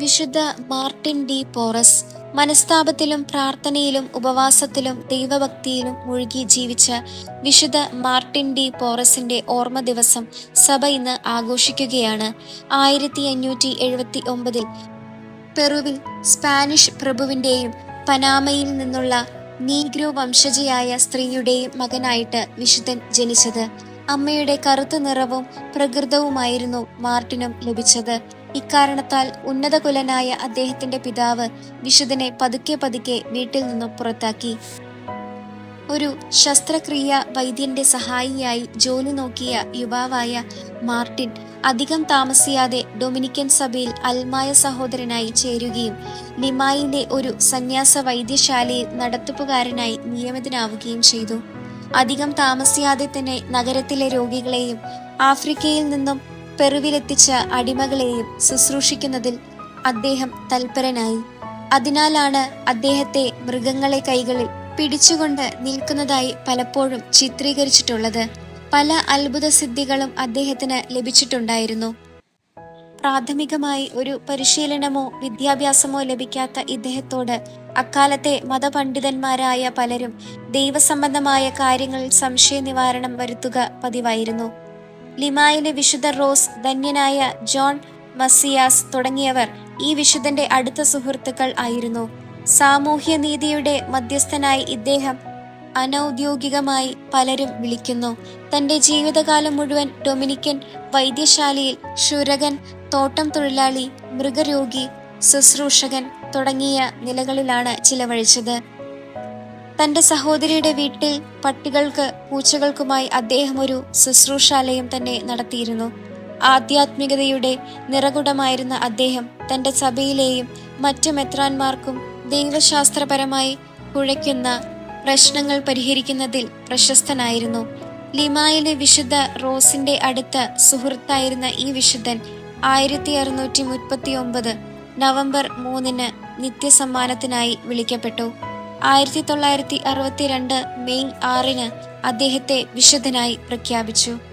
വിശുദ്ധ Martin D porous മനസ്താപത്തിലും പ്രാർത്ഥനയിലും ഉപവാസത്തിലും ദൈവഭക്തിയിലും മുഴുകി ജീവിച്ച വിശുദ്ധ മാർട്ടിൻ ഡി പോറസിന്റെ ഓർമ്മ ദിവസം സഭ ഇന്ന് ആഘോഷിക്കുകയാണ്. ആയിരത്തി അഞ്ഞൂറ്റി എഴുപത്തി ഒമ്പതിൽ പെറുവിൽ സ്പാനിഷ് പ്രഭുവിന്റെയും പനാമയിൽ നിന്നുള്ള നീഗ്രോ വംശജയായ സ്ത്രീയുടെയും മകനായിട്ട് വിശുദ്ധൻ ജനിച്ചത്. അമ്മയുടെ കറുത്ത നിറവും പ്രകൃതവുമായിരുന്നു മാർട്ടിനും ലഭിച്ചത്. ഇക്കാരണത്താൽ ഉന്നതകുലനായ അദ്ദേഹത്തിന്റെ പിതാവ് വിശുദ്ധനെ പതുക്കെ പതുക്കെ വീട്ടിൽ നിന്നും പുറത്താക്കി. ഒരു ശസ്ത്രക്രിയ വൈദ്യന്റെ സഹായിയായി ജോലി നോക്കിയ യുവാവായ മാർട്ടിൻ അധികം താമസിയാതെ ഡൊമിനിക്കൻ സഭയിൽ അൽമായ സഹോദരനായി ചേരുകയും ലിമായിലെ ഒരു സന്യാസ വൈദ്യശാലയിൽ നടത്തിപ്പുകാരനായി നിയമിതനാവുകയും ചെയ്തു. അധികം താമസിയാതെ തന്നെ നഗരത്തിലെ രോഗികളെയും ആഫ്രിക്കയിൽ നിന്നും പെറുവിലെത്തിച്ച അടിമകളെയും ശുശ്രൂഷിക്കുന്നതിൽ അദ്ദേഹം തൽപരനായി. അതിനാലാണ് അദ്ദേഹത്തെ മൃഗങ്ങളെ കൈകളിൽ പിടിച്ചുകൊണ്ട് നിൽക്കുന്നതായി പലപ്പോഴും ചിത്രീകരിച്ചിട്ടുള്ളത്. പല അത്ഭുത സിദ്ധികളും അദ്ദേഹത്തിന് ലഭിച്ചിട്ടുണ്ടായിരുന്നു. പ്രാഥമികമായി ഒരു പരിശീലനമോ വിദ്യാഭ്യാസമോ ലഭിക്കാത്ത ഇദ്ദേഹത്തോട് അക്കാലത്തെ മതപണ്ഡിതന്മാരായ പലരും ദൈവസംബന്ധമായ കാര്യങ്ങളിൽ സംശയ നിവാരണം വരുത്തുക പതിവായിരുന്നു. ലിമായിലെ വിശുദ്ധ റോസ് ധന്യനായ ജോൺ മസിയാസ് തുടങ്ങിയവർ ഈ വിശുദ്ധന്റെ അടുത്ത സുഹൃത്തുക്കൾ ആയിരുന്നു. സാമൂഹ്യ നീതിയുടെ മധ്യസ്ഥനായി ഇദ്ദേഹം അനൗദ്യോഗികമായി പലരും വിളിക്കുന്നു. തന്റെ ജീവിതകാലം മുഴുവൻ ഡൊമിനിക്കൻ വൈദ്യശാലയിൽ ക്ഷുരകൻ തോട്ടം തൊഴിലാളി മൃഗരോഗി ശുശ്രൂഷകൻ തുടങ്ങിയ നിലകളിലാണ് ചിലവഴിച്ചത്. തന്റെ സഹോദരിയുടെ വീട്ടിൽ പട്ടികൾക്ക് പൂച്ചകൾക്കുമായി അദ്ദേഹം ഒരു ശുശ്രൂഷാലയം തന്നെ നടത്തിയിരുന്നു. ആധ്യാത്മികതയുടെ നിറകുടമായിരുന്ന അദ്ദേഹം തന്റെ സഭയിലെയും മറ്റു മെത്രാന്മാർക്കും ദൈവശാസ്ത്രപരമായി കുഴയ്ക്കുന്ന പ്രശ്നങ്ങൾ പരിഹരിക്കുന്നതിൽ പ്രശസ്തനായിരുന്നു. ലിമായിലെ വിശുദ്ധ റോസിന്റെ അടുത്ത സുഹൃത്തായിരുന്ന ഈ വിശുദ്ധൻ ആയിരത്തി അറുന്നൂറ്റി മുപ്പത്തി ഒമ്പത് നവംബർ മൂന്നിന് നിത്യസമ്മാനത്തിനായി വിളിക്കപ്പെട്ടു. ആയിരത്തി തൊള്ളായിരത്തി അറുപത്തിരണ്ട് മെയ് ആറിന് അദ്ദേഹത്തെ വിശുദ്ധനായി പ്രഖ്യാപിച്ചു.